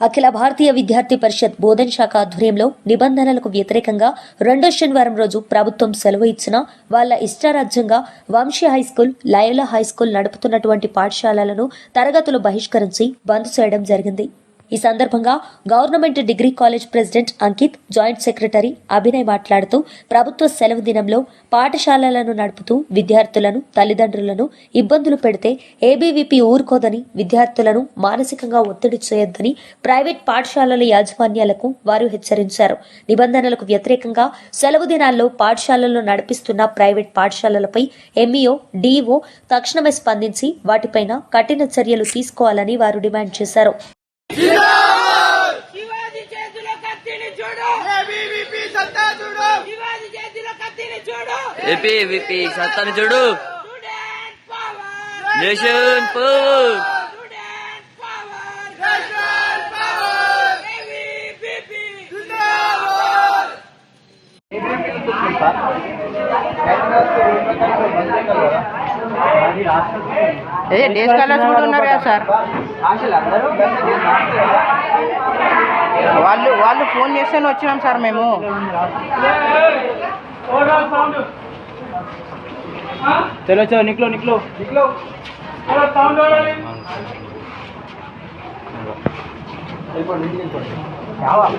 అఖిల భారతీయ విద్యార్థి పరిషత్ బోధన శాఖ ఆధ్వర్యంలో నిబంధనలకు వ్యతిరేకంగా రెండో శనివారం రోజు ప్రభుత్వం సెలవు ఇచ్చిన వాళ్ళ ఇష్టారాజ్యంగా Vamshi high school Loyola high school నడుపుతున్నటువంటి పాఠశాలలను తరగతులు బహిష్కరించి బంద్ చేయడం జరిగింది. ఈ సందర్భంగా government degree college president Ankit joint secretary Abhinay మాట్లాడుతూ ప్రభుత్వ సెలవు దినంలో పాఠశాలలను నడుపుతూ విద్యార్థులను తల్లిదండ్రులను ఇబ్బందులు పెడితే ఏబీవీపీ ఊరుకోదని విద్యార్థులను మానసికంగా ఒత్తిడి చేయొద్దని ప్రైవేట్ పాఠశాలల యాజమాన్యాలకు వారు హెచ్చరించారు. నిబంధనలకు వ్యతిరేకంగా సెలవు దినాల్లో పాఠశాలలను నడిపిస్తున్న ప్రైవేట్ పాఠశాలలపై ఎంఈఓ డీఓ తక్షణమే స్పందించి వాటిపైన కఠిన చర్యలు తీసుకోవాలని వారు డిమాండ్ చేశారు. శివాజీ చేతిలో కత్తిని చూడు! ఏబీవీపీ సత్తా చూడు! శివాజీ చేతిలో కత్తిని చూడు! ఏపీ విపి సత్తాను చూడు! Student power nation power student power national power ABVP జిందాబాద్! అదే డే స్కాలర్స్ కూడా ఉన్నారు కదా సార్? వాళ్ళు వాళ్ళు ఫోన్ చేస్తేనే వచ్చినాం సార్ మేము. చలో చలో నిక్లో. నిక్లో. నిక్లో కావాలి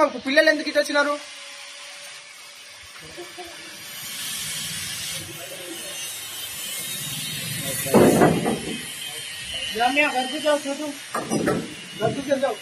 మాకు పిల్లలు ఎందుకు ఇటు వచ్చినారు? గ్రామ్య గర్భితావు చూడు. గర్భితావు